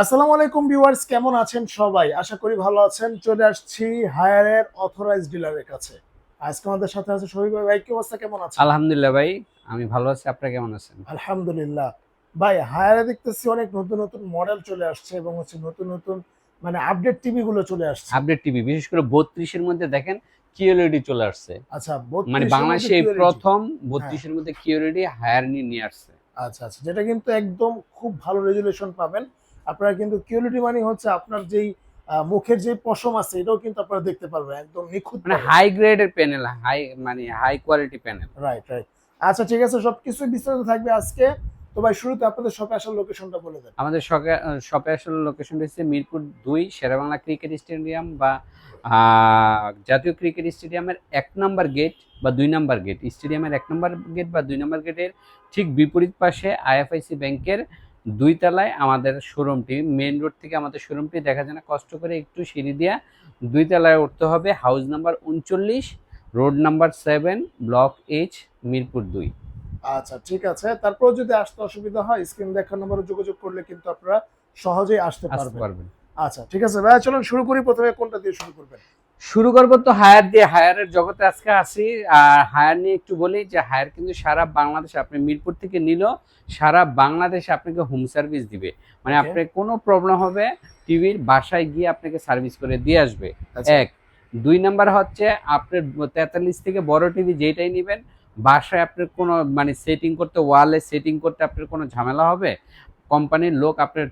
আসসালামু আলাইকুম ভিউয়ার্স কেমন আছেন সবাই? আশা করি ভালো আছেন। চলে আসছি হায়ারের অথরাইজ ডিলারের কাছে। আজকে আমাদের সাথে আছে শহীদ ভাই। ভাই কি অবস্থা? কেমন আছে আলহামদুলিল্লাহ ভাই আমি ভালো আছি। আপনারা কেমন আছেন? আলহামদুলিল্লাহ। ভাই হায়ারে দেখতেছি অনেক নতুন নতুন মডেল চলে আসছে এবং হচ্ছে নতুন নতুন মানে আপডেট টিভি গুলো চলে আসছে। আপডেট টিভি বিশেষ করে বত্রিশের মধ্যে দেখেন কিওএলইডি চলে আসছে। আচ্ছা মানে এর বাংলাদেশে মধ্যে এই QLED প্রথম বত্রিশের মধ্যে কিওএলইডি হায়ার নিয়ে নিয়ে আসছে। আচ্ছা আচ্ছা যেটা কিন্তু একদম খুব ভালো রেজুলেশন পাবেন। আপনারা কিন্তু কিউরিটি মানে হচ্ছে আপনার যেই মুখের যে পশম আছে এটাও কিন্তু আপনারা দেখতে পারবেন একদম নিখুঁত মানে হাই গ্রেডের প্যানেল হাই মানে high quality panel right right আচ্ছা ঠিক আছে সবকিছু বিস্তারিত থাকবে আজকে। তো ভাই শুরুতে আপনাদের শপে আসার লোকেশনটা বলে দেন। আমাদের শপে আসলে লোকেশনটা হচ্ছে মিরপুর দুই শেরেবাংলা ক্রিকেট স্টেডিয়াম বা জাতীয় ক্রিকেট স্টেডিয়ামের এক নম্বর গেট বা দুই নম্বর গেট স্টেডিয়ামের এক নম্বর গেট বা দুই নম্বর গেটের ঠিক বিপরীত পাশে আইএফআইসি ব্যাংকের দুই তলায় আমাদের শোরুমটি মেন রোড থেকে আমাদের শোরুমটি দেখা যায় না কষ্ট করে একটু সিঁড়ি দিয়া দুই তলায় উঠতে হবে। হাউস নাম্বার উনচল্লিশ road number seven block H Mirpur দুই। আচ্ছা ঠিক আছে। তারপর যদি আসতে অসুবিধা হয় স্ক্রিন দেখার নম্বরে যোগাযোগ করলে কিন্তু আপনারা সহজেই আসতে পারবেন। আচ্ছা ঠিক আছে। ভাই চলুন শুরু করি। প্রথমে কোনটা দিয়ে শুরু করবেন? শুরু করব তো হায়ার দিয়ে। হায়ারের জগতে আজকে আসি আর হায়ার নিয়ে একটু বলি যে হায়ার কিন্তু সারা বাংলাদেশে আপনি মিরপুর থেকে নিল সারা বাংলাদেশে আপনাকে হোম সার্ভিস দিবে। মানে. আপনার কোনো প্রবলেম হবে টিভির বাসায় গিয়ে আপনাকে সার্ভিস করে দিয়ে আসবে। আচ্ছা। এক। দুই নাম্বার হচ্ছে আপনার তেতাল্লিশ থেকে বড় টিভি যেটাই নেবেন বাসায় আপনার কোনো মানে সেটিং করতে ওয়ালে সেটিং করতে আপনার কোনো ঝামেলা হবে। কোম্পানির লোক আপনার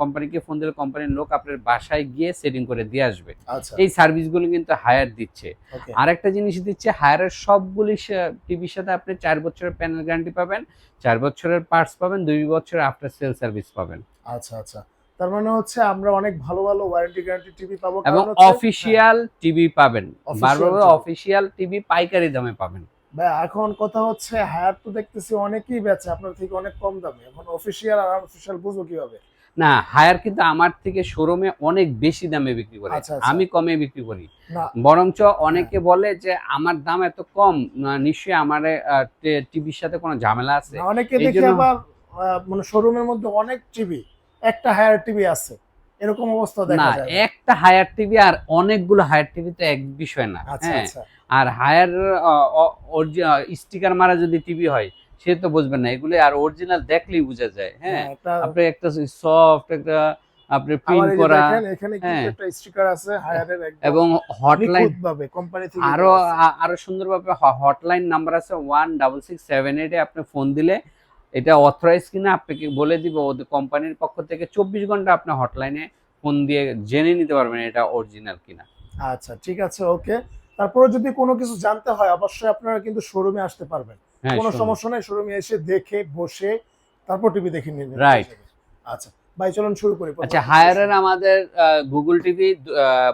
কোম্পানিকে ফোন দিলে কোম্পানির লোক আপনার বাসায় গিয়ে সেটিং করে দিয়ে আসবে। আচ্ছা। এই সার্ভিসগুলো কিন্তু হায়ার দিচ্ছে। ওকে আরেকটা জিনিস দিচ্ছে হায়ারের সবগুলি টিভির সাথে আপনি চার বছরের প্যানেল গ্যারান্টি পাবেন চার বছরের পার্টস পাবেন দুই বছরের আফটার সেল সার্ভিস পাবেন। আচ্ছা আচ্ছা। তার মানে হচ্ছে আমরা অনেক ভালো ভালো ওয়ারেন্টি গ্যারান্টি টিভি পাবো। এবং অফিসিয়াল টিভি পাবেন। বারবার অফিসিয়াল টিভি পাইকারি দামে পাবেন। ভাই এখন কথা হচ্ছে হায়ার তো দেখতেছি অনেকেই বেচে আপনার থেকে অনেক কম দামে। এখন অফিসিয়াল আর আনঅফিসিয়াল বুঝব কীভাবে? না হায়ার কিন্তু আমার থেকে শোরুমে অনেক বেশি দামে বিক্রি করে। আচ্ছা, আচ্ছা। আমি কমে বিক্রি করি। বরঞ্চ অনেকে বলে যে আমার দাম এত কম। নিশ্চয়ই আমার টিভির সাথে কোনো ঝামেলা আছে। অনেকে দেখি আবার মানে শোরুমের মধ্যে অনেক টিভি একটা হায়ার টিভি আছে। এরকম অবস্থা দেখা যায় একটা হায়ার টিভি আর অনেকগুলো হায়ার টিভি তো এক বিষয় না আচ্ছা হ্যাঁ। আচ্ছা। আর হায়ার স্টিকার মারা যদি টিভি হয় সে তো বুঝবেন না এগুলো আর অরিজিনাল দেখলেই বোঝা যায় হ্যাঁ। হ্যাঁ, আপনি একটা সফট একটা আপনি প্রিন্ট করা এখানে কিন্তু হ্যাঁ। একটা স্টিকার আছে হায়ারের একদম এবং হটলাইন ভাবে কোম্পানি থেকে আরও আরও সুন্দরভাবে হটলাইন নাম্বার আছে ওয়ান ডাবল সিক্স সেভেন এইটে আপনি ফোন দিলে এটা অথরাইজ কিনা আপনাকে বলে দিব ওদের কোম্পানির পক্ষ থেকে চব্বিশ ঘণ্টা আপনি হটলাইনে ফোন দিয়ে জেনে নিতে পারবেন এটা অরিজিনাল কিনা। আচ্ছা ঠিক আছে ওকে তারপরে যদি কোনো কিছু জানতে হয় অবশ্যই আপনারা কিন্তু শোরুমে আসতে পারবেন। হ্যাঁ কোনো সমস্যা নাই শোরুমে এসে দেখে বসে তারপর টিভি দেখে নিন রাইট আচ্ছা ভাই চলুন শুরু করি আচ্ছা হায়ারের আমাদের গুগল টিভি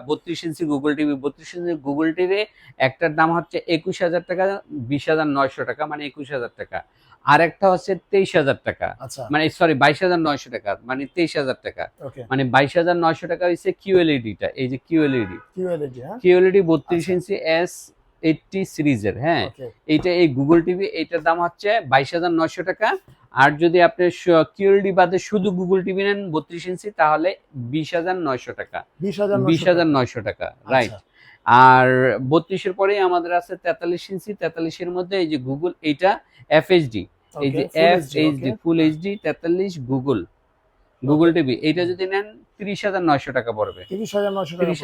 বত্রিশ ইঞ্চি গুগল টিভি বত্রিশ ইঞ্চি গুগল টিভি একটার দাম হচ্ছে একুশ হাজার টাকা বিশ হাজার নয়শো টাকা মানে একুশ হাজার টাকা। আর একটা হচ্ছে তেইশ হাজার টাকা। আচ্ছা। মানে সরি বাইশ হাজার নয়শো টাকা মানে তেইশ হাজার টাকা। মানে বাইশ হাজার নয়শো টাকা হচ্ছে কিউএলইডিটা এই যে কিউএলইডি হ্যাঁ? কিউএলইডি বত্রিশ আচ্ছা। ইঞ্চি এস এইটটি সিরিজের হ্যাঁ? এইটা এই গুগল টিভি এইটার দাম হচ্ছে বাইশ হাজার নয়শো টাকা। আর যদি আপনি কিউএলডি বাদে শুধু গুগল টিভি নেন বত্রিশ ইঞ্চি তাহলে বিশ হাজার নয়শো টাকা। বিশ হাজার নয়শো টাকা রাইট আচ্ছা, আর বত্রিশের পরেই আমাদের আছে তেতাল্লিশ ইঞ্চি তেতাল্লিশের মধ্যে এই যে গুগল এইটা এফ এফএইচডি এই যে এফ এইচডি ফুল এইচডি তেতাল্লিশ গুগল গুগল টিভি এইটা যদি নেন তিরিশ হাজার নয়শো টাকা পড়বে। তিরিশ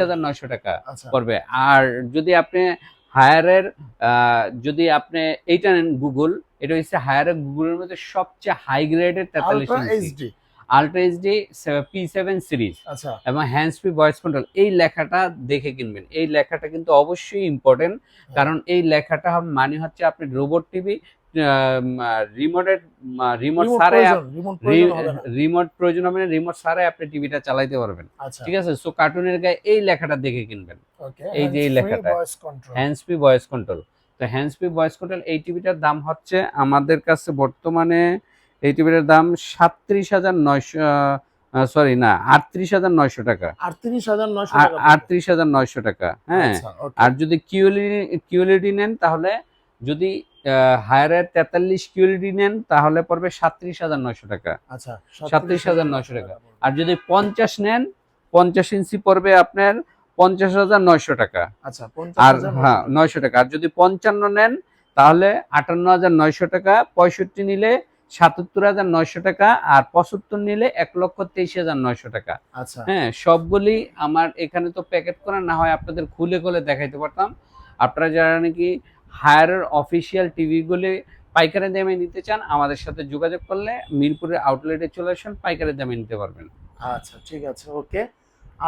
হাজার নয়শো টাকা আচ্ছা। পড়বে। আর যদি আপনি হায়ারের যদি আপনি এইটা নেন গুগল এটা হচ্ছে হায়ারের গুগলের মধ্যে সবচেয়ে হাই গ্রেডের তেতাল্লিশ HD ultra HD P seven series এবং হ্যান্ড ফ্রি ভয়েস কন্ট্রোল এই লেখাটা দেখে কিনবেন। এই লেখাটা কিন্তু অবশ্যই ইম্পর্টেন্ট কারণ এই লেখাটা মানে হচ্ছে আপনি রোবট টিভি রিমোটের রিমোট প্রয়োজন রিমোট প্রয়োজন হবে না। রিমোট আপনি টিভিটা চালাইতে পারবেন। আচ্ছা। ঠিক আছে? সো কার্টুনের গায়ে এই লেখাটা দেখে কিনবেন। এই যে এই লেখাটা। Voice control hand free voice control তো হ্যান্ড ফ্রি ভয়েস কন্ট্রোল এই টিভিটার দাম হচ্ছে আমাদের কাছে বর্তমানে এই টিভিটার দাম সাতত্রিশ হাজার নয়শো সরি না আটত্রিশ হাজার নয়শো টাকা। আটত্রিশ হাজার টাকা আটত্রিশ হাজার নয়শো টাকা হ্যাঁ। আচ্ছা, আর যদি কিউএলইডি কিউএলইডি নেন তাহলে যদি হায়ারের তেতাল্লিশ কিউরিটি নেন তাহলে পড়বে সাত্রিশ হাজার নয়শো টাকা। আচ্ছা 37,900 টাকা। আর যদি পঞ্চাশ নেন পঞ্চাশ ইঞ্চি পড়বে আপনার পঞ্চাশ হাজার নয়শো টাকা। আচ্ছা আর 50,900 হ্যাঁ নয়শো টাকা। আর যদি পঞ্চান্ন নেন তাহলে আটান্ন হাজার নয়শো টাকা পঁয়ষট্টি নিলে সাতাত্তর হাজার নয়শো টাকা আর পঁচাত্তর নিলে এক লক্ষ তেইশ হাজার নয়শো টাকা। আচ্ছা। হ্যাঁ সবগুলি আমার এখানে তো প্যাকেট করা না হয় আপনাদের খুলে খুলে দেখাইতে পারতাম। আপনারা যারা নাকি হায়ারের অফিসিয়াল টিভিগুলি পাইকারি দামে নিতে চান আমাদের সাথে যোগাযোগ করলে মিরপুরের আউটলেটে চলে আসেন পাইকারি দামে নিতে পারবেন। আচ্ছা ঠিক আছে ওকে।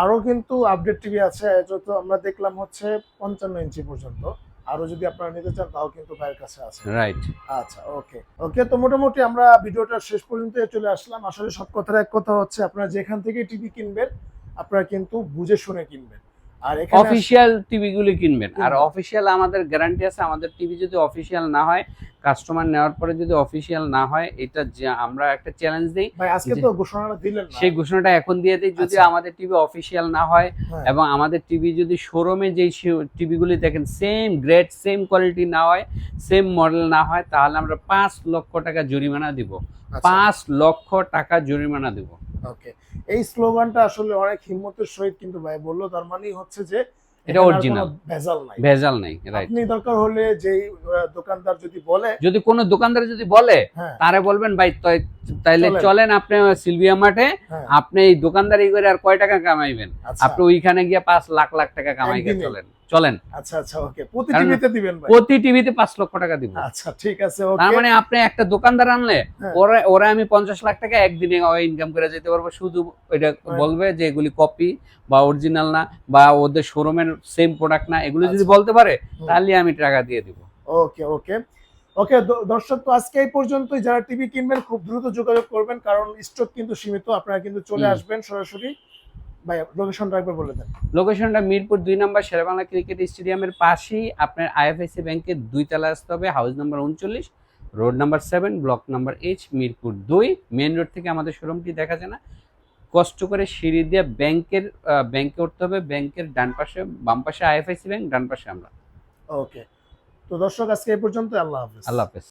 আরও কিন্তু আপডেট টিভি আছে যত আমরা দেখলাম হচ্ছে পঞ্চান্ন ইঞ্চি পর্যন্ত। আরও যদি আপনারা নিতে চান তাও কিন্তু ভাইয়ের কাছে আছে। রাইট আচ্ছা ওকে। ওকে তো মোটামুটি আমরা ভিডিওটা শেষ পর্যন্ত চলে আসলাম। আসলে সব কথার এক কথা হচ্ছে আপনারা যেখান থেকে টিভি কিনবেন আপনারা কিন্তু বুঝে শুনে কিনবেন। আর অফিসিয়াল টিভিগুলি কিনবেন। আর। অফিসিয়াল আমাদের গ্যারান্টি আছে আমাদের টিভি যদি অফিসিয়াল না হয় কাস্টমার নেওয়ার পরে যদি অফিসিয়াল না হয় এটা আমরা একটা চ্যালেঞ্জ দিই। ভাই আজকে তো ঘোষণাটা দিলেন সেই ঘোষণাটা এখন দিয়ে দিই যদি আচ্ছা। আমাদের টিভি অফিসিয়াল না হয় হ্যাঁ, এবং আমাদের টিভি যদি শোরুমে যেই টিভিগুলি দেখেন সেম গ্রেড সেম কোয়ালিটি না হয় সেম মডেল না হয় তাহলে আমরা পাঁচ লক্ষ টাকা জরিমানা দিব। আচ্ছা, পাঁচ লক্ষ টাকা জরিমানা দিব। ওকে এই স্লোগানটা আসলে অনেক হিম্মতের সহিত কিন্তু ভাই বলল তার মানেই হচ্ছে যে এটা। কোনো ভেজাল নাই। ভেজাল নাই রাইট আপনি দরকার হলে যেই দোকানদার যদি বলে যদি কোনো দোকানদার যদি বলে হ্যাঁ। তারে বলবেন ভাই তাইলে চলেন। আপনি সিলভিয়া মাঠে হ্যাঁ। আপনি এই দোকানদারি করে আর কয় টাকা কামাইবেন? আচ্ছা। আপনি ওইখানে গিয়ে পাঁচ লাখ লাখ টাকা কামাই করে চলেন। চলেন। আচ্ছা আচ্ছা ওকে। প্রতি টিভিতে দিবেন ভাই? প্রতি টিভিতে পাঁচ লক্ষ টাকা দিব। আচ্ছা ঠিক আছে তার মানে আপনি একটা দোকানদার আনলে হ্যাঁ। ওরা ওরা আমি পঞ্চাশ লাখ টাকা একদিনে ইনকাম করে যেতে পারব। শুধু ওইটা বলবে যে এগুলি কপি বা অরিজিনাল না বা ওদের শোরুমের সেম প্রোডাক্ট না এগুলো যদি আচ্ছা। বলতে পারে তাহলে আমি টাকা দিয়ে দিব। ওকে ওকে। ওকে দর্শক তো আজকে এই পর্যন্তই। যারা টিভি কিনবেন খুব দ্রুত যোগাযোগ করবেন কারণ স্টক কিন্তু সীমিত আপনারা কিন্তু চলে আসবেন সরাসরি। ভাই লোকেশনটা একবার বলে দেন। লোকেশনটা মিরপুর দুই নম্বর শেরেবাংলা ক্রিকেট স্টেডিয়ামের পাশেই। আপনার আইএফআইসি ব্যাংকের দুই তলা আসতে হবে হাউস নাম্বার উনচল্লিশ road number seven block number H Mirpur দুই। মেন রোড থেকে আমাদের শোরুমটি দেখা যায় না। কষ্ট করে সিঁড়ি দিয়ে ব্যাংকের ব্যাংকে উঠতে হবে। ব্যাংকের ডান পাশে বাম পাশে আইএফআইসি ব্যাংক ডান পাশে আমরা। ওকে তো দর্শক আজকে এই পর্যন্ত আল্লাহ হাফেজ। আল্লাহ হাফেজ।